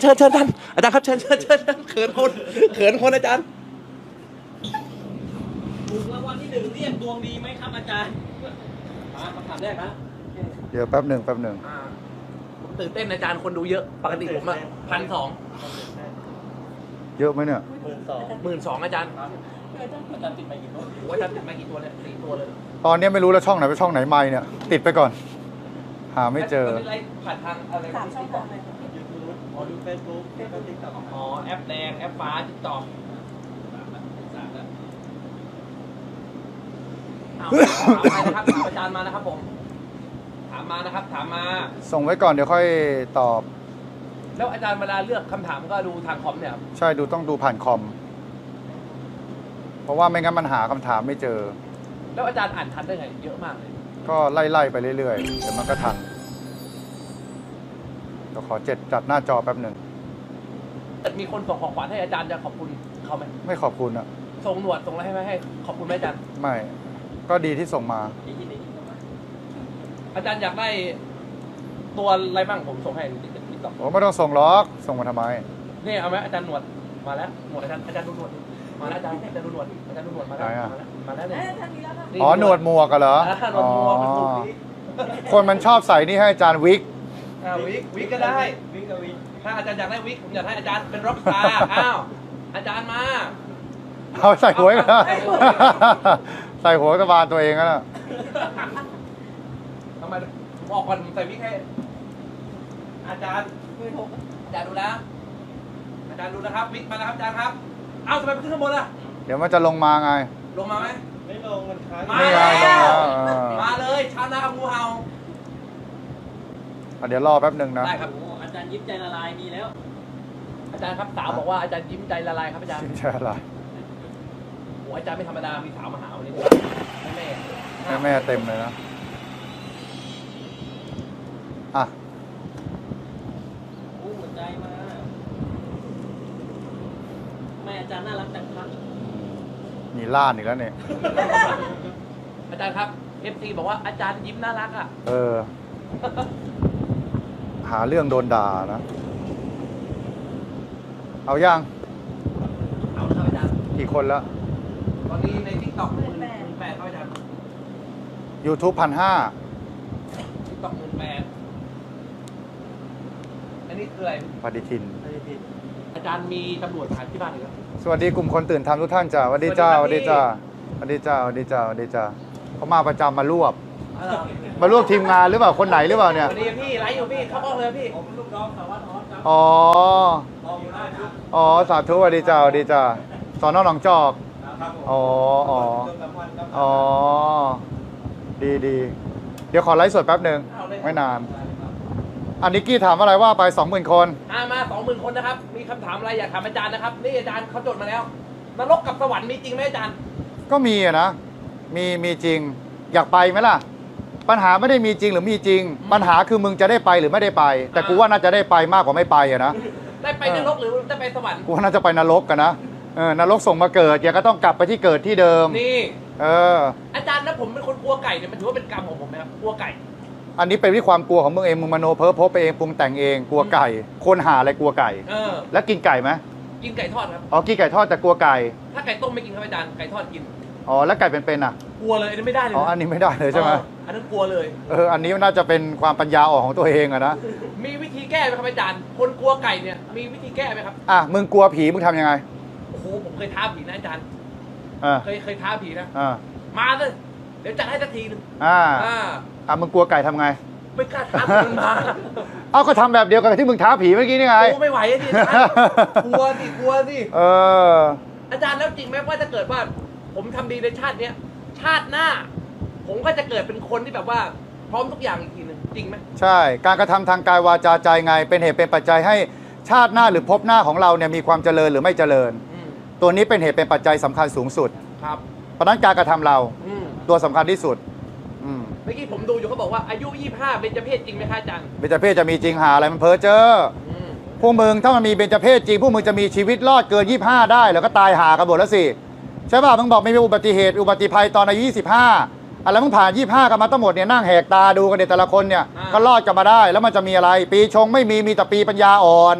เชิญเชิญท่านอาจารย์ครับเชิญเชิญเชิญเชิญเขินคนเขินคนอาจารย์ถูกรางวัลที่หนึ่งเรียกดวงดีไหมครับอาจารย์มาคำถามแรกนะเดี๋ยวแป๊บหนึ่งแป๊บหนึ่งอ่าผมตื่นเต้นอาจารย์คนดูเยอะ ปกติผมอะพันสองเยอะไหมเนี่ยหมื่นสองหมื่นสองอาจารย์อาจารย์ติดไปกี่ตัวโอ้ยอาจารย์ติดมากี่ตัวเนี่ยสี่ตัวเลยตอนนี้ไม่รู้แล้วช่องไหนเป็นช่องไหนไม่เนี่ย ติดไปก่อน หาไม่เจอนเป็นไรผ่านทางอะไรสามช่องทางเลยยูทูบอ๋อ ดูเฟซบุ๊กแล้วก็ติ๊กต็อกอ๋อแอปแดงแอปฟ้าติ๊กต็อกเอาถามไปนะครับถามอาจารย์มานะครับผม ถามมานะครับ ถามมา ส่งไว้ก่อนเดี๋ยวค่อยตอบ แล้วอาจารย์เวลาเลือกคำถามก็ดูทางคอมเนี่ยครับใช่ดูต้องดูผ่านคอม เพราะว่าไม่งั้นมันหาคำถามไม่เจอ แล้วอาจารย์อ่านทันได้ไง เยอะมากเลย ก็ไล่ๆไปเรื่อยๆเดี๋ยวมันก็ทัน เดี๋ยวขอเจ็ดจัดหน้าจอแป๊บหนึ่งเกิดมีคนส่งของขวัญให้อาจารย์จะขอบคุณเขาไหมไม่ขอบคุณอะส่งหนวดส่งอะไรให้ไหมให้ขอบคุณไหมอาจารย์ไม่ก็ดีที่ส่งมาได้ยินได้ยินเข้ามา อาจารย์อยากได้ตัวอะไรบ้างผมส่งให้ติ๊กต็อกโอ้ไม่ต้องส่งหรอกส่งมาทำไมนี่เอาไหมอาจารย์หนวดมาแล้วหนวดอาจารย์อาจารย์ดูหนวดมาแล้วอาจารย์อาจารย์ดูหนวดอาจารย์ดูหนวดมาแล้วไหนอะมาแล้วมาแล้วเอ๊ะเนี่ยทางนี้แล้วค่ะนี่อ๋อหนวดหมวกอะเหรออ่าหนวดหมวกมันถูกดีคนมันชอบใส่นี่ให้อาจารย์วิก อ่าวิกวิกก็ได้วิ่งกับวิ่งถ้าอาจารย์อยากได้วิกผมอยากให้อาจารย์เป็นร็อกสตาร์อ้าวอาจารย์มา เอาใส่หัวก็ได้ใส่หัวกระบาลตัวเองก็ได้ทำไมบอกก่อนผมใส่วิกให้ อาจารย์หมื่นหกอาจารย์ดูนะอาจารย์ดูนะครับ วิกมาแล้วครับอาจารย์ครับ เอาทำไมไปขึ้นข้างบนล่ะเดี๋ยวมันจะลงมาไง ลงมาไหมไม่ลงมันค้างมานี่ไงแล้วลงแล้วมาเลยชาวนากับงูเห่า อะเดี๋ยวรอแป๊บหนึ่งนะ ได้ครับโอ้อาจารย์ยิ้มใจละลายมีแล้ว อาจารย์ครับสาวบอกว่าอาจารย์ยิ้มใจละลายครับอาจารย์ชิมใช่อะไรโอ้อาจารย์ไม่ธรรมดามีสาวมาหาวันนี้แม่แม่แม่เต็มเลยนะ อะโอ้หัวใจมาแม่อาจารย์น่ารักจังครับมีล่านอีกแล้วเนี่ย อาจารย์ครับเอฟซีบอกว่าอาจารย์ยิ้มน่ารักอะ เออ หาเรื่องโดนด่านะ เอาย่างเอาละครับอาจารย์กี่คนแล้ว ตอนนี้ในทิกตอกหมื่นแปดครับอาจารย์ YouTube พันห้าทิกตอกหมื่นแปดอันนี้คืออะไรปฏิทินอาจารย์มีตำรวจมาหาที่บ้านเลยครับสวัสดีกลุ่มคนตื่นทำทุกท่านจ้าสวัสดีจ้าสสวัวัสสดีดีครัจ้าบสวัสดีจ้าสวัสดีจ้าสวัสดีจ้าเขามาประจำมารวบเอาล่ะ มารวบทีมงานหรือเปล่าคนไหนหรือเปล่าเนี่ยสวัสดีพี่ไลฟ์อยู่พี่เข้าห้องเลยพี่ผมลูกน้องสารวัตรออสครับอ๋อมองอยู่หน้าครับอ๋อสาธุสวัสดีจ้าสวัสดีจ้าสอนอหนองจอกครับผมอ๋ออ๋อเติมน้ำมันครับอ๋อดีดีเดี๋ยวขอไลฟ์สดแป๊บหนึ่งไม่นาน อันนี้กี้ถามอะไรว่าไปสองหมื่นคนอ่ามาสองหมื่นคนนะครับ มีคำถามอะไรอยากถามอาจารย์นะครับนี่อาจารย์เขาจดมาแล้วนรกกับสวรรค์มีจริงไหมอาจารย์ ก็มีอะนะมีมีจริงอยากไปไหมล่ะ ปัญหาไม่ได้มีจริงหรือมีจริง ปัญหาคือมึงจะได้ไปหรือไม่ได้ไป แต่กูว่าน่าจะได้ไปมากกว่าไม่ไปอะนะได้ไปนรกหรือได้ไปสวรรค์กูว่าน่าจะไปนรกกันนะเออนรกส่งมาเกิดอย่าก็ต้องกลับไปที่เกิดที่เดิม นี่ เออ อาจารย์นะผมเป็นคนกลัวไก่เนี่ยมันถือว่าเป็นกรรมของผมไหมครับกลัวไก่ อันนี้เป็นที่ความกลัวของมึงเองมึงมโนเพ้อพบไปเองปรุงแต่งเองกลัวไก่ คนหาอะไรกลัวไก่ เออ แล้วกินไก่ไหมกินไก่ทอดครับอ๋อกินไก่ทอดแต่กลัวไก่ ถ้าไก่ต้มไม่กินครับอาจารย์ไก่ทอดกิน อ๋อแล้วไก่เป็นๆอะกลัวเลยอันนี้ไม่ได้เลยอ๋อนะอันนี้ไม่ได้เลยใช่ไหมอออันนั้นกลัวเลยเอออันนี้น่าจะเป็นความปัญญาอ่อนของตัวเองอะนะมีวิธีแก้ไหมครับอาจารย์คนกลัวไก่เนี่ยมีวิธีแก้ไหมครับอะมึงกลัวผีมึงทำยังไงโอ้โหผมเคยท้าผีนะอาจารย์อ่าเคยเคยท้าผีนะอ่ามาเลยเดี๋ยวจัดให้สักทีหนึงอ่าอ่าอะมึงกลัวไก่ทำไงไม่กล้าท้ามันมา เอาก็ทำแบบเดียวกันกับที่มึงท้าผีเมื่อกี้นี่ไงโอ้ไม่ไหวอะดิอาจารย์กลัวสิกลัวสิเอออาจารย์แล้วจริงไหมว่าถ้าเกิดว่า ผมทำดีในชาติเนี้ยชาติหน้า ผมก็จะเกิดเป็นคนที่แบบว่า พร้อมทุกอย่างอีกทีหนึ่งจริงไหมใช่ การกระทำทางกายวาจาใจไง เป็นเหตุเป็นปัจจัยให้ชาติหน้าหรือภพหน้าของเราเนี่ยมีความเจริญหรือไม่เจริญอืมตัวนี้เป็นเหตุเป็นปัจจัยสำคัญสูงสุดครับเพราะฉะนั้นการกระทำเราอืมตัวสำคัญที่สุดอืมเมื่อกี้ผมดูอยู่เขาบอกว่าอายุ 25เป็นจเพศจริงไหมคะอาจารย์เบญจเพศจะมีจริงหาอะไรมันเพ้อเจ้ออืมพวกมึงถ้ามันมีเบญจเพศจริงพวกมึงจะมีชีวิตรอดเกิน 25 ได้แล้วก็ตายหากันหมดแล้วสิ ใช่ป่ะมึงบอกไม่มีอุบัติเหตุอุบัติภัยตอนอายุ25อะไรมึงผ่าน 25 กันมาทั้งหมดเนี่ยนั่งแหกตาดูกันเนี่ยแต่ละคนเนี่ยก็รอดกันมาได้ แล้วมันจะมีอะไร ปีชงไม่มีมีแต่ปีปัญญาอ่อน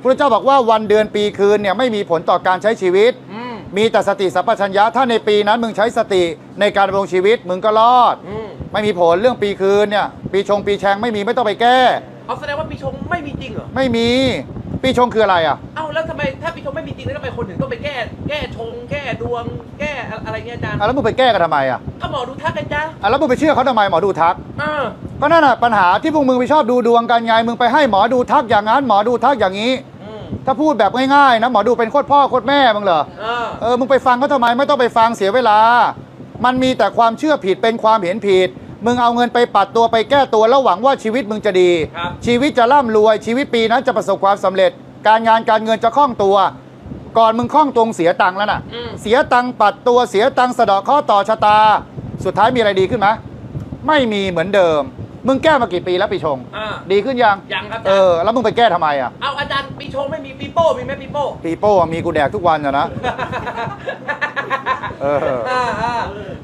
พระเจ้าบอกว่าวันเดือนปีคืนเนี่ยไม่มีผลต่อการใช้ชีวิตอืมมีแต่สติสัพพัญญะถ้าในปีนั้นมึงใช้สติในการดำรงชีวิตมึงก็รอดอืมไม่มีผลเรื่องปีคืนเนี่ยปีชงปีแชงไม่มีไม่ต้องไปแก้เอาแสดงว่าปีชงไม่มีจริงเหรอไม่มี ปีชงคืออะไรอะ เอ้าแล้วทำไมถ้าปีชงไม่มีจริงแล้วทำไมคนถึงต้องไปแก้ แก้ชง แก้ดวง แก้อะไรเงี้ยอาจารย์อะแล้วมึงไปแก้กันทำไมอะก็หมอดูทักกันจ้าอะแล้วมึงไปเชื่อเขาทำไมหมอดูทักอ่าก็นั่นน่ะปัญหาที่พวกมึงไปชอบดูดวงกันไงมึงไปให้หมอดูทักอย่างนั้นหมอดูทักอย่างนี้ อืมถ้าพูดแบบง่ายๆนะหมอดูเป็นโคตรพ่อโคตรแม่มึงเหรออ่าเออ มึงไปฟังเขาทำไมไม่ต้องไปฟังเสียเวลา มันมีแต่ความเชื่อผิดเป็นความเห็นผิด มึงเอาเงินไปปัดตัวไปแก้ตัวแล้วหวังว่าชีวิตมึงจะดี ครับ ชีวิตจะร่ำรวยชีวิตปีนั้นจะประสบความสำเร็จ การงานการเงินจะคล่องตัว ก่อนมึงคล่องตรงเสียตังค์แล้วน่ะ อืม เสียตังค์ปัดตัวเสียตังค์สะเดาะข้อต่อชะตา สุดท้ายมีอะไรดีขึ้นไหมไม่มีเหมือนเดิม มึงแก้มากี่ปีแล้วปีชง อ่า ดีขึ้นยังยังครับอาเอจารย์อแล้วมึงไปแก้ทำไมอะเอาอาจารย์ปีชงไม่มีปีโป้มีไหมปีโป้ ปีโป้มีกูแดกทุกวันอะนะ เอออ่าอ่า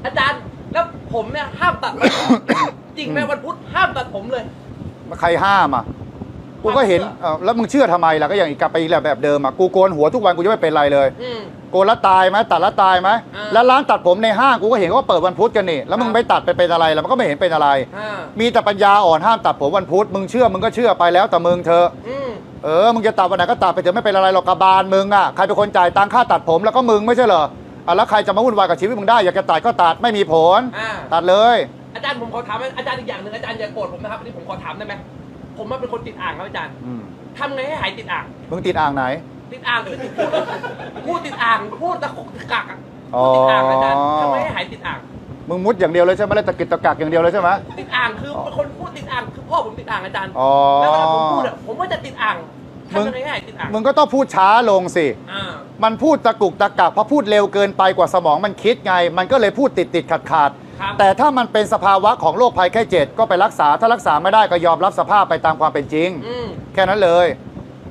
อาจารย์แล้ว ผมเนี่ยห้ามตัด จริงไหมวันพุธห้ามตัดผมเลย ใครห้ามอะ กูก็เห็นเอ่อแล้วมึงเชื่อทำไมล่ะก็อย่างอีกกลับไปอีกแบบเดิมอะ กูโกนหัวทุกวันกูจะไม่เป็นไรเลย อืม โกนแล้วตายไหมตัดแล้วตายไหมอ่า แล้วร้านตัดผมในห้างกูก็เห็นว่าเปิดวันพุธกันนี่แล้วมึงครับไม่ตัดไปเป็นอะไรแล้วมันก็ไม่เห็นเป็นอะไร อ่ามีแต่ปัญญาอ่อนห้ามตัดผมวันพุธมึงเชื่อมึงก็เชื่อไปแล้วแต่มึงเธอะอืมเออมึงจะตัดวันไหนก็ตัดไปเถอะไม่เป็นอะไรหรอกกระบาลมึงอะใครเป็นคนจ่ายตังค่าตัดผมแล้วก็มึงไม่ใช่เหรอ อะแล้วใครจะมาวุ่นวายกับชีวิตมึงได้ อยากจะตัดก็ตัดไม่มีผล อ่า ตัดเลย อาจารย์ผมขอถามอาจารย์อีกอย่างหนึ่งอาจารย์อย่าโกรธผมนะครับอันนี้ผมขอถามได้ไหมผมมาเป็นคนติดอ่างครับอาจารย์อืมทำไงให้หายติดอ่าง มึงติดอ่างไหน ติดอ่างคือติดพูดพูดติดอ่างพูดตะกุกตะกักอะอ๋พูอดติดอ่างอาจารย์ทำไงให้หายติดอ่าง มึงมุดอย่างเดียวเลยใช่ไหมแล้วตะกิดตะกักอย่างเดียวเลยใช่ไหม ติดอ่างคือคนพูดติดอ่างคือพ่อผมติดอ่างอาจารย์อ๋อ แล้วเวลาผมพูดอะผมก็จะติดอ่างมึงทำยังไงให้หายติดอ่างมึงก็ต้องพูดช้าลงสิ อ่า มันพูดตะกุกตะกักเพราะพูดเร็วเกินไปกว่าสมองมันคิดไง มันก็เลยพูดติดติดขัดขาดครับแต่ถ้ามันเป็นสภาวะของโรคภัยแค่เจ็ดก็ไปรักษาถ้ารักษาไม่ได้ก็ยอมรับสภาพไปตามความเป็นจริง อืม แค่นั้นเลย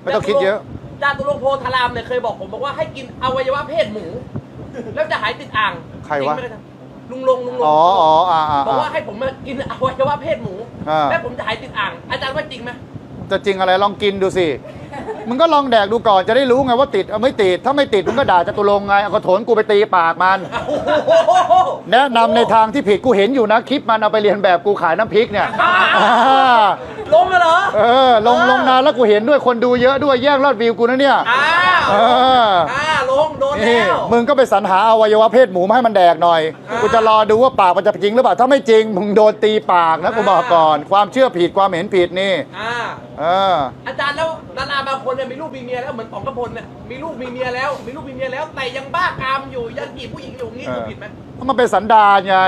ไม่ต้องคิดเยอะ จาตุรงค์โพธารามเนี่ยเคยบอกผมบอกว่าให้กินอวัยวะเพศหมู แล้วจะหายติดอ่างใครวะ จงไหมอาจารย์ลุงลงลุงลงอ๋ออ๋ออ่าอ่าบอกอ่า ว่าให้ผมมากินอวัยวะเพศหมูอ่า แล้วผมจะหายติดอ่าง อาจารย์ว่าจริงไหมจะจริงอะไรลองกินดูสิ มึงก็ลองแดกดูก่อนจะได้รู้ไงว่าติดเอาไม่ติด ถ้าไม่ติดมึงก็ด่าจตุรงค์ไงเอากระโถนกูไปตีปากมันโอ้โหแนะนำในทางที่ผิดกูเห็นอยู่นะคลิปมันเอาไปเรียนแบบกูขายน้ำพริกเนี่ยอ่าอ่าลงมาเหรอ เออลงลงนานแล้วกูเห็นด้วยคนดูเยอะด้วยแย่งยอดวิวกูนะเนี่ย อ้าวเอออ่าลงโดนนี่แล้วมึงก็ไปสรรหาอวัยวะเพศหมูมาให้มันแดกหน่อยอ่ากูกูจะรอดูว่าปากมันจะจริงหรือเปล่า ถ้าไม่จริง มึงโดนตีปากนะกูบอกก่อน ความเชื่อผิดความเห็นผิดนี่ อ่า เออ อาจารย์แล้วดาราบางคนเนี่ยมีลูกมีเมียแล้วเหมือนป๋องกระพลเนี่ยมีลูกมีเมียแล้ว มีลูกมีเมียแล้ว แต่ยังบ้ากามอยู่ยังจีบผู้หญิงอยู่งี้คือผิดไหมเพราะมันเป็นสันดานไง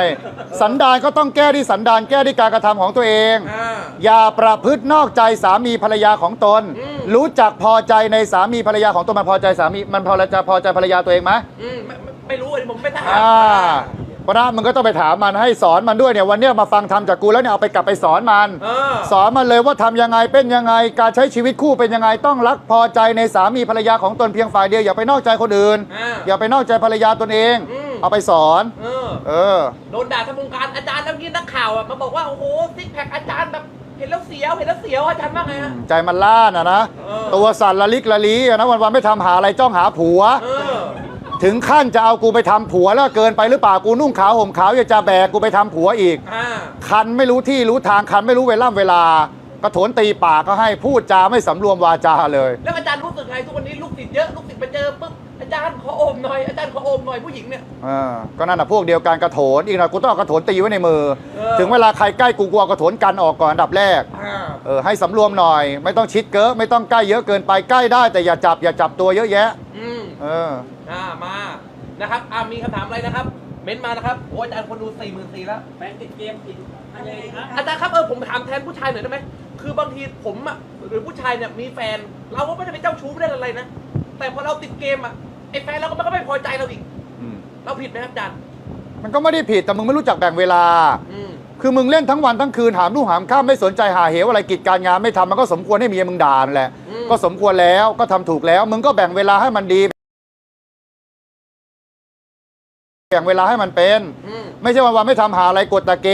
สันดานก็ต้องแก้ที่สันดานแก้ที่การกระทำของตัวเอง อ่า อย่าประพฤตินอกใจสามีภรรยาของตน อืม รู้จักพอใจในสามีภรรยาของตนมันพอใจสามีมันพอจะพอใจภรรยาตัวเองไหม อืมไม่ไม่ไม่รู้อันนี้ผมไม่ทราบอ่าเพราะนั้นมึงก็ต้องไปถามมันให้สอนมันด้วยเนี่ยวันเนี้ยมาฟังทำจากกูแล้วเนี่ยเอาไปกลับไปสอนมัน เออ สอนมันเลยว่าทำยังไงเป็นยังไง การใช้ชีวิตคู่เป็นยังไงต้องรักพอใจในสามีภรรยาของตนเพียงฝ่ายเดียวอย่าไปนอกใจคนอื่น อ่าอย่าไปนอกใจภรรยาตนเอง อืม เอาไปสอน เออ เออ โดนด่าทั้งวงการอาจารย์แล้วนี่นักข่าวอะมาบอกว่า โอ้โหซิกแพคอาจารย์แบบเห็นแล้วเสียวเห็นแล้วเสียวอาจารย์ว่าไงฮะ ใจมันล้านอะนะ เออ ตัวสั่นละลิกละลีอะนะวันๆไม่ทำหาอะไรจ้องหาผัว เออ ถึงขั้นจะเอากูไปทำผัวแล้วเกินไปหรือเปล่ากูนุ่งขาวห่มขาวอยากจะแบกกูไปทำผัวอีก อ่าคันไม่รู้ที่รู้ทางคันไม่รู้เวล่ำเวลากระโถนตีปากก็ให้พูดจาไม่สำรวมวาจาเลย แล้วอาจารย์รู้สึกไงทุกวันนี้ลูกศิษย์เยอะลูกศิษย์ไปเจอปุ๊บอาจารย์ขอโอมหน่อยอาจารย์ขอโอมหน่อยผู้หญิงเนี่ย เออก็นั่นน่ะพวกเดียวกันกระโถนอีกหน่อยกูต้องเอากระโถนตีไว้ในมือ เออ ถึงเวลาใครใกล้กูกลัวกระโถนกันออกก่อนอันดับแรก อ่าเออให้สำรวมหน่อย ไม่ต้องชิดเกินไม่ต้องใกล้เยอะเกินไปใกล้ได้แต่อย่าจับอย่าจับตัวเยอะแยะ อืม เออ อ่ามานะครับอ่ามีคำถามอะไรนะครับ เม้นต์มานะครับโอ้อาจารย์คนดูสี่หมื่นสี่แล้วแฟนติดเกมติดอะไรครับอาจารย์ครับเออผมถามแทนผู้ชายหน่อยได้ไหมคือบางทีผมอะหรือผู้ชายเนี่ยมีแฟน เราก็ไม่ได้เป็นเจ้าชู้ไม่ได้อะไรนะแต่พอเราติดเกมอะไอ้แฟนเราก็มันก็ไม่พอใจเราอีกอืม เราผิดไหมครับอาจารย์มันก็ไม่ได้ผิดแต่มึงไม่รู้จักแบ่งเวลา อืมคือมึงเล่นทั้งวันทั้งคืนหามลูกหามข้ามไม่สนใจหาเหวอะไรกิจการงานไม่ทำมันก็สมควรให้เมียมึงด่านั่นแหละ อืม ก็สมควรแล้วก็ทำถูกแล้ว มึงก็แบ่งเวลาให้มันดี แบ่งเวลาให้มันเป็นอืมไม่ใช่วันวันๆไม่ทำหาอะไรกดตะเก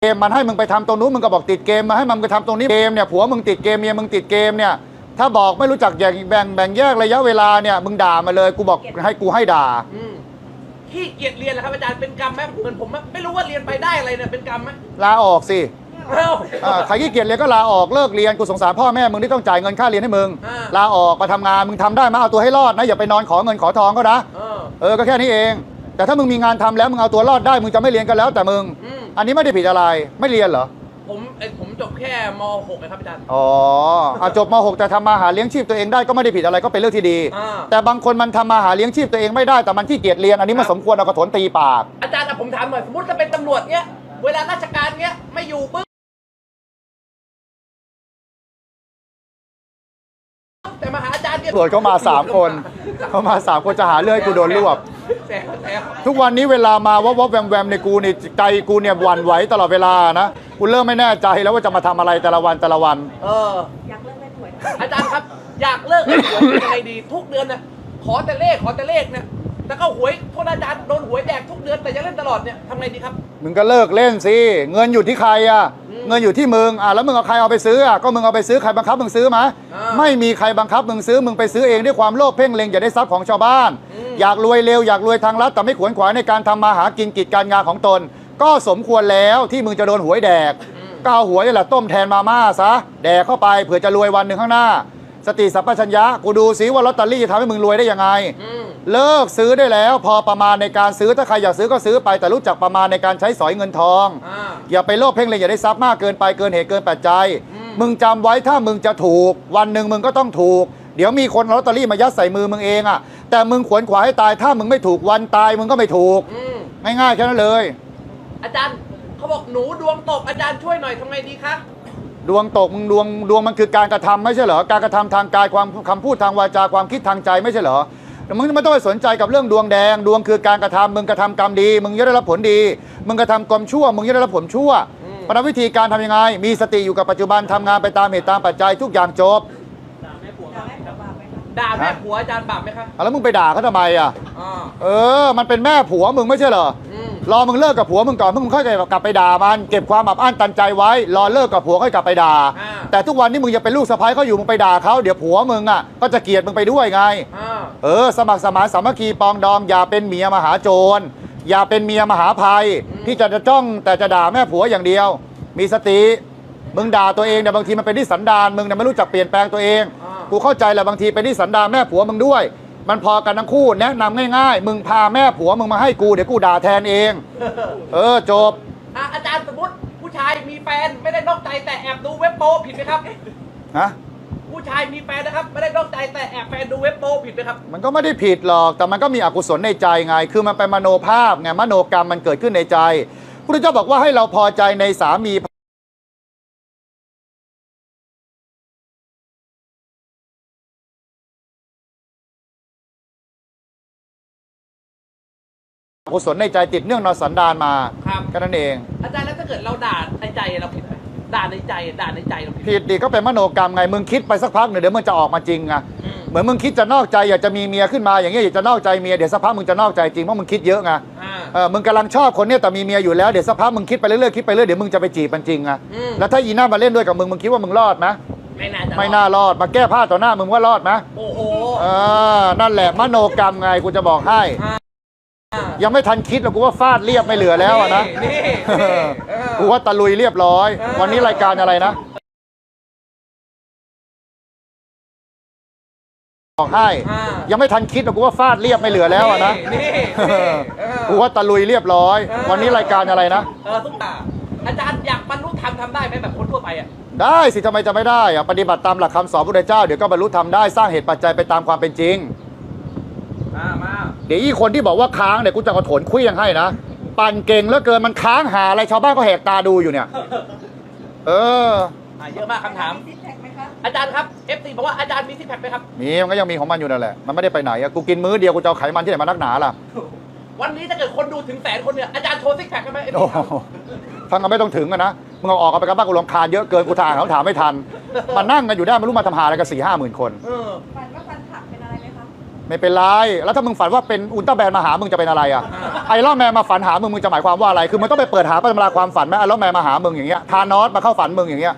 เกมมันให้มึงไปทำตรงนู้นมึงก็บอกติดเกมมาให้มันไปทำตรงนี้เกมเนี่ยผัวมึงติดเกมเมียมึงติดเกมเนี่ยถ้าบอกไม่รู้จักแบ่งแบ่งแบ่งแยกระยะเวลาเนี่ยมึงด่ามาเลยกูบอกให้กูให้ด่าอืมขี้เกียจเรียนเหรอครับอาจารย์เป็นกรรมไหมเหมือนผมอะไม่รู้ว่าเรียนไปได้อะไรเนี่ยเป็นกรรมไหมลาออกสิ เอ้า อ่าใครขี้เกียจเรียนก็ลาออกเลิกเรียนกูสงสารพ่อแม่มึงที่ต้องจ่ายเงินค่าเรียนให้มึง อ่า ลาออกมาทำงานมึงทำได้มาเอาตัวให้รอดนะอย่าไปนอนขอเงินขอทองก็นะ เออ เออ ก็แค่นี้เอง แต่ถ้ามึงมีงานทำแล้วมึงเอาตัวรอดได้มึงจะไม่เรียนกันแล้วแต่มึง อืม อันนี้ไม่ได้ผิดอะไร ไม่เรียนเหรอ ผมไอยผมจบแค่ม .6 นะครับอาจารย์ อ๋ออะจบม .6 แต่ทำมาหาเลี้ยงชีพตัวเองได้ก็ไม่ได้ผิดอะไรก็เป็นเรื่องที่ดี อ่า แต่บางคนมันทำมาหาเลี้ยงชีพตัวเองไม่ได้แต่มันขี้เกียจเรียนอันนี้มันครับสมควรเอากระโถนตีปาก อาจารย์อะผมถามหน่อย สมมติถ้าเป็นตำรวจเนี้ย เวลาราชการเนี้ย ไม่อยู่ปึ๊บ แต่มาหาอาจารย์เนี่ยตำรวจเขามาสามคนเขามาสามคนจะหาเรื่องให้กูโดนรวบ แซวแซวทุกวันนี้เวลามาวับวับแวมแวมในกูนี่ใจกูเนี่ยหวั่นไหวตลอดเวลานะกูเริ่มไม่แน่ใจแล้วว่าจะมาทำอะไรแต่ละวันแต่ละวัน เออ อยากเลิกเล่นหวยอาจารย์ครับ อยากเลิกเล่นหวยยังไงดี ทุกเดือนนะขอแต่เลขขอแต่เลขเนี่ยแต่ก็หวยโทษนะอาจารย์โดนหวยแดกทุกเดือนแต่ยังเล่นตลอดเนี่ยทำไงดีครับ มึงก็เลิกเล่นสิ เงินอยู่ที่ใครอะอืม เงินอยู่ที่มึงอะแล้วมึงเอาใครเอาไปซื้ออะก็มึงเอาไปซื้อใครบังคับมึงซื้อมาอ่าไม่มีใครบังคับมึงซื้อมึงไปซื้อเองด้วยความโลภเพ่งเล็งอย่าได้ทรัพย์ของชาวบ้านอืมอยากรวยเร็วอยากรวยทางลัดแต่ไม่ขวนขวายในการทำมาหากินกิจการงานของตน ก็สมควรแล้วที่มึงจะโดนหวยแดกก็เอาหวยนี่แหละต้มแทนมาม่าซะแดกเข้าไปเผื่อจะรวยวันหนึ่งข้างหน้า สติสัพพัญญะกูดูซิว่าลอตเตอรี่จะทำให้มึงรวยได้ยังไงอืม เลิกซื้อได้แล้ว พอประมาณในการซื้อถ้าใครอยากซื้อก็ซื้อไป แต่รู้จักประมาณในการใช้สอยเงินทอง อ่า อย่าไปโลภเพ่งเลยอย่าได้ทรัพย์มากเกินไปเกินเหตุเกินปัจจัยอืมมึงจำไว้ถ้ามึงจะถูก วันหนึ่งมึงก็ต้องถูก เดี๋ยวมีคนเอาลอตเตอรี่มายัดใส่มือมึงเองอะแต่มึงขวนขวายให้ตายถ้ามึงไม่ถูกวันตายมึงก็ไม่ถูก อืมง่ายๆแค่นั้นเลย อาจารย์เขาบอกหนูดวงตกอาจารย์ช่วยหน่อยทำไงดีคะดวงตกมึงดวงดวงมันคือการกระทำไม่ใช่เหรอการกระทำทางกายความคำพูดทางวาจาความคิดทางใจไม่ใช่เหรอแต่ มึงไม่ต้องไปสนใจกับเรื่องดวงแดง ดวงคือการกระทำมึงกระทำกรรมดี มึงจะได้รับผลดี มึงกระทำกรรมชั่ว มึงจะได้รับผลชั่วเพราะฉะนั้นวิธีการทำยังไง มีสติอยู่กับปัจจุบันทำงานไปตามเหตุตามปัจจัยทุกอย่างจบ ด่าแม่ผัวอาจารย์บาปไหมคะอะแล้วมึงไปด่าเขาทำไมอะ อ่าเออ มันเป็นแม่ผัวมึงไม่ใช่เหรอ อืมรอมึงเลิกกับผัวมึงก่อนมึงค่อยกลับไปด่ามัน เก็บความอับอั้นตันใจไว้ รอเลิกกับผัวค่อยกลับไปด่าอ่า แต่ทุกวันนี้มึงยังเป็นลูกสะใภ้เขาอยู่มึงไปด่าเขาเดี๋ยวผัวมึงอะก็จะเกลียดมึงไปด้วยไง อ่าเออ สมัครสมานสามัคคีปองดอง อย่าเป็นเมียมหาโจร อย่าเป็นเมียมหาภัย ที่จะจะจ้องแต่จะด่าแม่ผัวอย่างเดียว มีสติ มึงด่าตัวเองเนี่ยบางทีมันเป็นที่สันดานมึงเนี่ยไม่รู้จักเปลี่ยนแปลงตัวเองอ่า กูเข้าใจแหละบางทีเป็นที่สันดานแม่ผัวมึงด้วย มันพอกันทั้งคู่แนะนำง่ายๆ มึงพาแม่ผัวมึงมาให้กูเดี๋ยวกูด่าแทนเอง เออจบอะอาจารย์สมมติผู้ชายมีแฟนไม่ได้นอกใจแต่แอบดูเว็บโป๊ผิดไหมครับฮะผู้ชายมีแฟนนะครับไม่ได้นอกใจแต่แอบแฟนดูเว็บโป๊ผิดไหมครับมันก็ไม่ได้ผิดหรอกแต่มันก็มีอกุศลในใจไง คือมันเป็นมโนภาพไงมโนกรรมมันเกิดขึ้นในใจพระเจ้าบอกว่าให้เราพอใจในสามี กุศลในใจติดเนื่องนอนสันดานมาครับ ก็นั่นเอง อาจารย์แล้วถ้าเกิดเราด่าในใจเราผิดไหมด่าในใจด่าในใจเราผิดไหมผิดดีก็เป็นมโนกรรมไงมึงคิดไปสักพักหนึ่งเดี๋ยวมันจะออกมาจริงไงอืมเหมือนมึงคิดจะนอกใจอยากจะมีเมียขึ้นมาอย่างเงี้ยอยากจะนอกใจเมียเดี๋ยวสักพักมึงจะนอกใจจริงเพราะมึงคิดเยอะไงอ่า เออมึงกำลังชอบคนเนี้ยแต่มีเมียอยู่แล้วเดี๋ยวสักพักมึงคิดไปเรื่อยๆคิดไปเรื่อยเดี๋ยวมึงจะไปจีบมันจริงอะอืม แล้วถ้าอีน่ามาเล่นด้วยกับมึงมึงคิดว่ามึงรอดไหมไม่น่าจะไม่น่ารอดมาแก้ผ้าต่อหน้ามึงว่ารอดไหม โอ้โห เออนั่นแหละมโนกรรมไงกูจะบอกให้ อ่า ยังไม่ทันคิดหรอกกูว่าฟาดเรียบไม่เหลือแล้วอะนะนี่นี่เออเออกูว่าตะลุยเรียบร้อยเออวันนี้รายการอะไรนะบอกให้อ่ายังไม่ทันคิดหรอกกูว่าฟาดเรียบไม่เหลือแล้วอะนะนี่เอนี่อเออกูว่าตะลุยเรียบร้อยเออวันนี้รายการอะไรนะเออทุกตาอาจารย์อยากบรรลุธรรมทำได้ไหมแบบคนทั่วไปอะได้สิทำไมจะไม่ได้อะปฏิบัติตามหลักคำสอนพระพุทธเจ้าเดี๋ยวก็บรรลุธรรมได้สร้างเหตุปัจจัยไปตามความเป็นจริงมามา เดี๋ยวอีคนที่บอกว่าค้างเนี่ยกูจะเอาโถนเคลี้ยงให้นะปั่นเก่งแล้วเกินมันค้างหาอะไรชาวบ้านก็แหกตาดูอยู่เนี่ย เออ อะเยอะมากคำถาม ซิกแพคไหมคะอาจารย์ครับ F4 บอกว่าอาจารย์มีซิกแพคไหมครับ มีมันก็ยังมีของมันอยู่นั่นแหละ มันไม่ได้ไปไหนอะกูกินมื้อเดียวกูจะเอาไขมันที่ไหนมานักหนาล่ะวันนี้ถ้าเกิดคนดูถึงแสนคนเนี่ยอาจารย์โชว์ซิกแพคได้ไหม F4 โอ้โหฟังกันไม่ต้องถึงอะนะมึงเอาออกกันไปกันบ้านกูรำคาญเยอะเกินกูทางเขาถามไม่ทันมานั่งกันอยู่ได้ไม่รู้มาทำหาอะไรกันสี่ห้าหมื่นคน เออ ฝันว่าฟันผักเป็นอะ ไม่เป็นไร แล้วถ้ามึงฝันว่าเป็นอุลตร้าแมนมาหา มึงจะเป็นอะไรอะ ไอรอนแมนมาฝันหา มึง มึงจะหมายความว่าอะไร คือมันต้องไปเปิดหาตำราความฝันไหมไอรอนแมนมาหา มึงอย่างเงี้ย ทานอสมาเข้าฝันมึงอย่างเงี้ย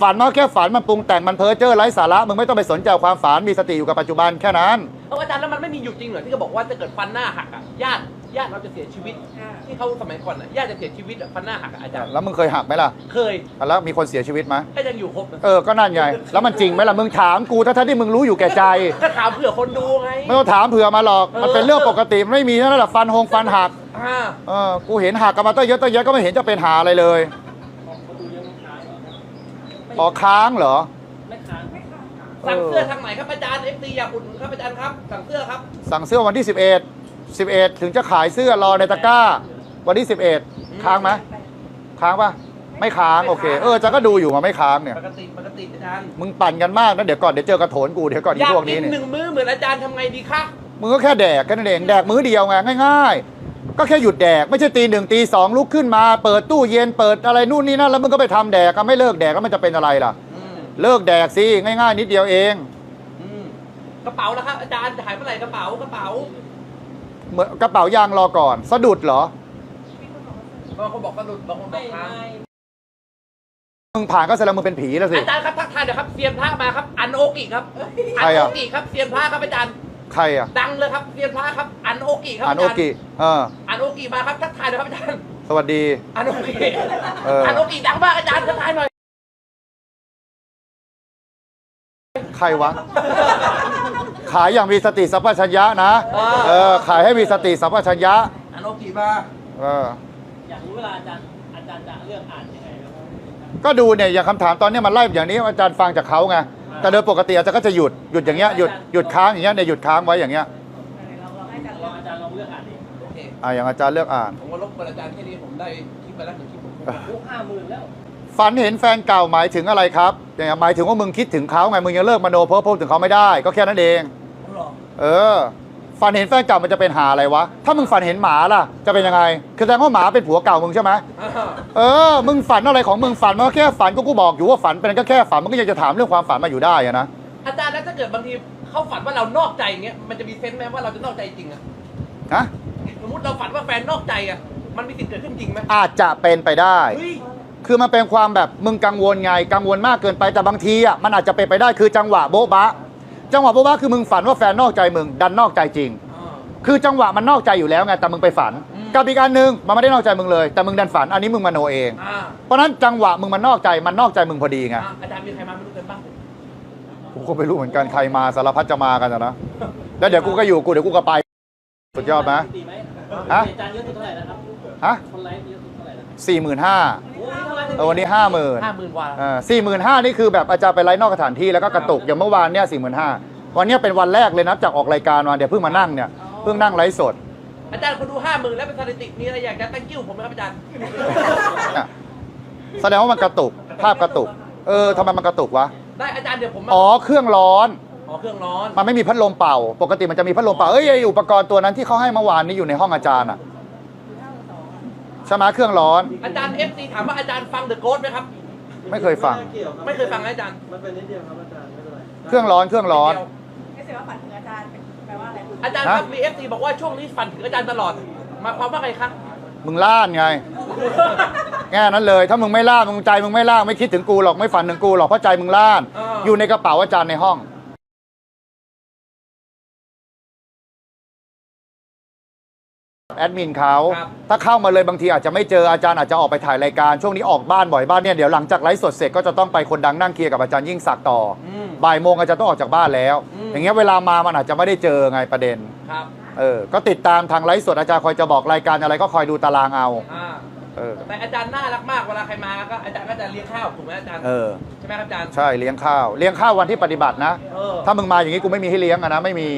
ฝันมาแค่ฝันมันปรุงแต่งมันเพ้อเจ้อไร้สาระ มึงไม่ต้องไปสนใจความฝัน มีสติอยู่กับปัจจุบันแค่นั้น เอาอาจารย์แล้วมันไม่มีอยู่จริงเหรอที่เขาบอกว่าถ้าเกิดฟันหน้าหักอะญาติ ญาติเราจะเสียชีวิตอ่าที่เขาสมัยก่อนอะญาติจะเสียชีวิตอะฟันหน้าหักอะอาจารย์แล้วมึงเคยหักไหมล่ะ เคยแล้วมีคนเสียชีวิตไหมก็ยังอยู่ครบนะเออก็นั่นไงแล้วมันจริงไหมล่ะมึงถามกูทั้งๆที่มึงรู้อยู่แก่ใจ ก็ถามเผื่อคนดูไง ไม่ต้องถามเผื่อมาหรอกมันเป็นเรื่องปกติมันไม่มีนั่นแหละฟันหงฟันหักอ่าเออกูเห็นหักกันมาตั้งเยอะตั้งแยะก็ไม่เห็นจะเป็นหาอะไรเลยประตูยังค้างเหรออ๋อค้างเหรอไม่ค้างไม่ค่ะสั่งเสื้อทางไหนครับอาจารย์เอฟซีอยากอุดหนุนครับอาจารย์ครับ สั่งเสื้อครับ สั่งเสื้อวันที่ 11 11 ถึงจะขายเสื้อรอในตะกร้า วันที่ 11 ค้างไหมค้างปะไม่ค้างโอเค เออจะก็ดูอยู่มาไม่ค้างเนี่ย ปกติปกติอาจารย์มึงปั่นกันมากนะเดี๋ยวก่อนเดี๋ยวเจอกระโถนกูเดี๋ยวก่อนออียากพวกกินี้นเนี่ยหนึ่งมื้อเหมือนอาจารย์ทำไงดีคะมึงก็แค่แดกแค่นั้นเองแดกมื้อเดียวไงง่าย ๆ ก็แค่หยุดแดกไม่ใช่ตีหนึ่งตีสองลุกขึ้นมาเปิดตู้เย็นเปิดอะไรนู่นนี่นั่นแล้วมึงก็ไปทำแดกก็ไม่เลิกแดกแล้วมันจะเป็นอะไรล่ะ อืมเลิกแดกสิง่าย ๆ นิดเดียวเอง อืมกระเป๋าแล้วครับอาจารย์จะหายเมื่อไหร่กระเป๋ากระเป๋า เหมือนกระเป๋ายางรอก่อน สะดุดเหรอบางคนบอกกระดุดบางคนบไม่อกค้างไม่มึงผ่านก็แสดงมึงเป็นผีแล้วสิ อาจารย์ครับทักทายเดี๋ยวครับเซียนพระมาครับ อันโอกิครับอัใครนโออะ กิครับเซียนพระครับอาจารย์ใครอะดังเลยครับเซียนพระครับ อันโอกิครับอ่านโอจรย์กิเออ อันโอกิมาครับทักทายเดี๋ยวครับอาจารย์สวัสดี อันโอกิเอออั อันโอกิดังมากอาจารย์ทักทายหน่อย ใครวะ ขายอย่างมีสติสัมปชัญญะนะ เออ ขายให้มีสติสัมปชัญญะอันโอกิมาเออ อยากรู้เวลาอาจารย์อาจารย์จะเลือกอ่านยังไงครับก็ดูเนี่ยอย่างคำถามตอนเนี้ยมันไล่อย่างนี้อาจารย์ฟังจากเขาไง แต่โดยปกติอาจารย์ก็จะหยุดหยุดอย่างเงี้ยหยุดหยุดค้างอย่างเงี้ยเนี่ยหยุดค้างไว้อย่างเงี้ยเราเราให้อาจารย์ลองอาจารย์ลองเลือกอ่านดิโอเคอ่าอย่างอาจารย์เลือกอ่าน ผมก็รบกวนอาจารย์แค่นี้ผมได้คลิปไปแล้วหนึ่งคลิปผมโอ้ห้าหมื่นแล้วฝันเห็นแฟนเก่าหมายถึงอะไรครับอย่างหมายถึงว่ามึงคิดถึงเขาไง มึงยังเลิกมโนเพ้อพงถึงเขาไม่ได้ ก็แค่นั้นเองหรอ เออ ฝันเห็นแฟนเก่ามันจะเป็นหาอะไรวะ ถ้ามึงฝันเห็นหมาล่ะ จะเป็นยังไง คือแสดงว่าหมาเป็นผัวเก่ามึงใช่ไหมอ่าเออ มึงฝันอะไรของมึงฝันมันก็แค่ฝันก็กูบอกอยู่ว่าฝันเป็นก็แค่ฝันมันก็ยังจะถามเรื่องความฝันมาอยู่ได้อะนะ อาจารย์แล้วถ้าเกิดบางทีเขาฝันว่าเรานอกใจอย่างเงี้ย มันจะมีเซนส์ไหมว่าเราจะนอกใจจริงอะฮะ สมมติเราฝันว่าแฟนนอกใจอะมันมีสิทธิ์เกิดขึ้นจริงไหมอาจจะเป็นไปได้ เฮ้ย คือมันเป็นความแบบมึงกังวลไงกังวลมากเกินไปแต่บางทีอะมันอาจจะเป็นไปได้คือจังหวะโบ๊ะบะ จังหวะโบ๊ะบะคือมึงฝันว่าแฟนนอกใจมึงดันนอกใจจริงอ่าคือจังหวะมันนอกใจอยู่แล้วไงแต่มึงไปฝันอืมกับอีกอันหนึ่งมันไม่ได้นอกใจมึงเลย แต่มึงดันฝันอันนี้มึงมโนเองอ่าเพราะฉะนั้นจังหวะมึงมันนอกใจมันนอกใจมึงพอดีไงอ่าอาจารย์มีใครมาไม่รู้กันบ้างกูก็ไม่รู้เหมือนกันใครมาสารพัดจะมากันอะนะ แล้วเดี๋ยวกูก็อยู่กูเดี๋ยวกูก็ไปสุดยอดไหมดีไหมฮะอาจารย์เยอะสุดเท่าไหร่นะครับฮะคนไลฟ์เยอะสุดเท่าไหร่นะครับสี่หมื่นห้าโอ้ย เท่าไหร่เออวันนี้ห้าหมื่นห้าหมื่นกว่าสี่หมื่นห้านี่คือแบบอาจารย์ไปไลฟ์นอกสถานที่แล้วก็กระตุกอย่างเมื่อวานเนี่ยสี่หมื่นห้าวันเนี้ยเป็นวันแรกเลยนับจากออกรายการมาเดี๋ยวเพิ่งมานั่งเนี่ยเพิ่งนั่งไลฟ์สด อาจารย์คนดูห้าหมื่นแล้วเป็นสถิติมีอะไรอยากจะ thank you ผมไหมครับอาจารย์อะแสดงว่ามันกระตุกภาพกระตุก เออทำไมมันกระตุกวะได้อาจารย์เดี๋ยวผมมาอ๋อเครื่องร้อนอ๋อเครื่องร้อนมันไม่มีพัดลมเป่า ปกติมันจะมีพัดลมเป่าเอ้ยไอ้อุปกรณ์ตัวนั้นที่เขาให้เมื่อวานนี้อยู่ในห้องอาจารย์อะ ใช่ไหมเครื่องร้อน อาจารย์ FC ถามว่าอาจารย์ฟัง The Ghost ไหมครับ ไม่เคยฟังไม่เคยฟังนะอาจารย์มันเป็นนิดเดียวครับอาจารย์ไม่เป็นไรเครื่องร้อนเครื่องร้อนเดียวไม่ใช่ว่าฝันถึงอาจารย์แปลว่าอะไรอาจารย์ครับมี FC บอกว่าช่วงนี้ฝันถึงอาจารย์ตลอดหมายความว่าไงครับมึงล่านไง แง่นั้นเลย ถ้ามึงไม่ล่านมึงใจมึงไม่ล่านไม่คิดถึงกูหรอกไม่ฝันถึงกูหรอกเพราะใจมึงล่านอ่าอยู่ในกระเป๋าอาจารย์ในห้อง แอดมินเขา ครับ ถ้าเข้ามาเลยบางทีอาจจะไม่เจออาจารย์อาจจะออกไปถ่ายรายการ ช่วงนี้ออกบ้านบ่อยบ้านเนี่ยเดี๋ยวหลังจากไลฟ์สดเสร็จก็จะต้องไปคนดังนั่งเคลียร์กับอาจารย์ยิ่งศักดิ์ต่อออืม บ่ายโมงอาจจะต้องออกจากบ้านแล้ว อืม อย่างเงี้ยเวลามามันอาจจะไม่ได้เจอไงประเด็น ครับเออ ก็ติดตามทางไลฟ์สดอาจารย์คอยจะบอกรายการอะไรก็คอยดูตารางเอา อ่า เออ แต่อาจารย์น่ารักมากเวลาใครมาก็อาจารย์ก็จะเลี้ยงข้าวถูกไหมอาจารย์เออ ใช่ไหมครับอาจารย์ ใช่เลี้ยงข้าวเลี้ยงข้าววันที่ปฏิบัตินะ เออ ถ้ามึงมาอย่างนี้กูไม่มีให้เลี้ยงอะนะไม่มี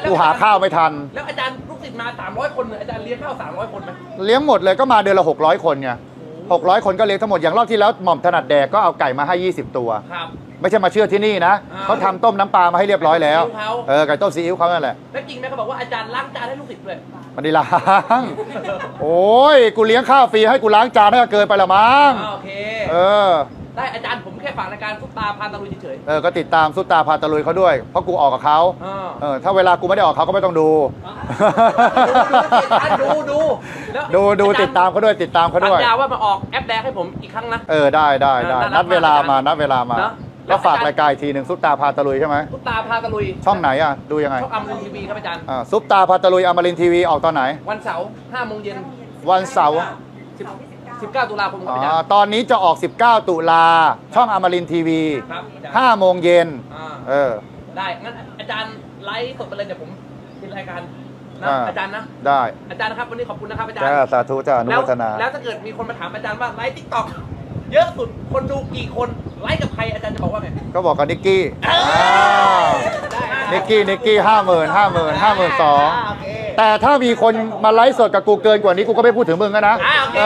แล้วกูหาข้าวไม่ทัน แล้วอาจารย์ลูกศิษย์มา 300 คนเนี่ยอาจารย์เลี้ยงข้าว 300 คนไหมเลี้ยงหมดเลยก็มาเดือนละ600 คนไง600 คนก็เลี้ยงทั้งหมดอย่างรอบที่แล้วหม่อมถนัดแดกก็เอาไก่มาให้ 20 ตัว ครับ ไม่ใช่มาเชื่อที่นี่นะอ่าเขาทำต้มน้ำปลามาให้เรียบร้อยแล้ว ซีอิ๊วเขา เออไก่ต้มซีอิ๊วเขานั่นแหละ แล้วจริงไหมเขาบอกว่าอาจารย์ล้างจานให้ลูกศิษย์ด้วยมันได้ล้าง โอ้ย กูเลี้ยงข้าวฟรีให้กูล้างจานน่าจะเกินไปละมั้ง อ่าโอเค เออ ได้อาจารย์ผมแค่ฝากรายการซุปตาพาตะลุยเฉยเออ ก็ติดตามซุปตาพาตะลุยเขาด้วย เพราะกูออกกับเขา ๆอ่าเออ ถ้าเวลากูไม่ได้ออกเขาก็ไม่ต้องดู ดูดูแล้วดูดูอจรย์ติดตามเขาด้วยติดตามเขาด้วย สัญญาว่ามาออกแอปแดงให้ผมอีกครั้งนะ เออ ได้ได้ได้เออน่ารักนัดเวลามามากนัดเวลามา เนอะ ก็ฝากรายการอีกทีหนึ่งซุปตาพาตะลุยใช่ไหมซุปตาพาตะลุยช่องไหนอะดูยังไงช่องอัมรินทีวีครับอาจารย์อ่าซุปตาพาตะลุยอมรินทีวีออกตอนไหน วันเสาร์5โมงเย็นวันเสาร์19 ตุลาคมครับอ๋อาจารอย์ตอนนี้จะออก 19 ตุลาช่องอมรินทีวีครับอาจารย์5โมงเย็นอ่าเออได้งั้นอาจารย์ไลฟ์สดไปเลยเดี๋ยวผมเป็นรายการนะอ่าอาจารย์นะได้อาจารย์นะครับวันนี้ขอบคุณนะครับอาจารย์จ้าสาธุจ้าอนุแล้วโมทนาแล้วถ้าเกิดมีคนมาถามอาจารย์ว่าไลฟ์ทิกตอก เยอะสุดคนดูกี่คนไลฟ์กับใครอาจารย์จะบอกว่าไงก็บอกกับนิกกี้เอ้ยอ้าวได้นิกกี้นิกกี้ห้าหมื่นห้าหมื่นห้าหมื่นสองโอเคแต่ถ้ามีคนมาไลฟ์สดกับกูเกินกว่านี้กูก็ไม่พูดถึงมึงแล้วนะอ่าโอเค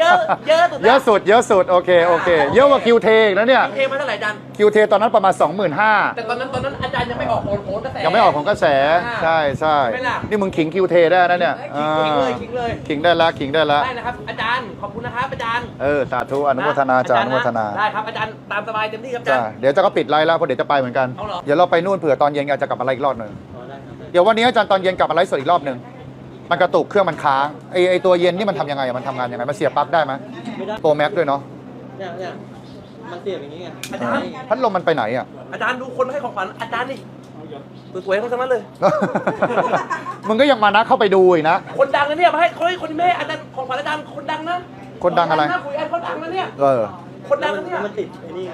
เยอะเยอะสุดเยอะสุดเยอะสุดโอเคโอเค เยอะกว่าคิวเทอีกนะเนี่ยเทมาเท่าไหร่อาจารย์คิวเทตอนนั้นประมาณ 25,000แต่ตอนนั้นตอนนั้น อาจารย์ยังไม่ออกโอนโอนกระแส ยังไม่ออกของกระแสใช่ใช่ไม่ล่ะ นี่มึงขิงคิวเทได้นะเนี่ยขิงขิงเลยขิงเลยขิงได้แล้วขิงได้แล้วได้นะครับ อาจารย์ขอบคุณนะครับอาจารย์เออสาธุอนุโมทนาจ้าอนุโมทนาได้ครับอาจารย์ตามสบายเต็มที่ครับอาจาจ้ารย์ เดี๋ยวจะก็ปิดไลน์แล้วเพราะเดี๋ยวจะไปเหมือนกัน เอาเหรอ เดี๋ยวเราไปนู่นเผื่อตอนเย็นอาจจะกลับมาไลฟ์อีกรอบหนึ่งอ๋อได้ครับได้เดี๋ยววันนี้อาจารย์ตอนเย็นกลับมาไลฟ์สดอีกรอบหนึ่งมันกระตุกเครื่องมันค้างไอไอตัวเย็นนี่มันทำยังไงอะมันทำงานยังไงมันเสียบปลั๊กได้ไหมไม่ได้โปรแม็กด้วยเนาะ เนี่ยเนี่ย มันเสียบอย่างนี้ไงอาจารย์ พัดลมมันไปไหนอะ อาจารย์ดูคนให้ของขวัญอาจารย์นี่สวยๆทั้งนั้นเลย มึงก็ยังมานะเข้าไปดูอีกนะ คนดังนะเนี่ยมาให้เฮ้ยคนแม่อาจารย์ของขวัญอาจารย์คนดังนะคนดังอะไรนะคุยแอนเขาดังนะเนี่ย เออ คนดังนะเนี่ย มันติดไอ้นี่ไง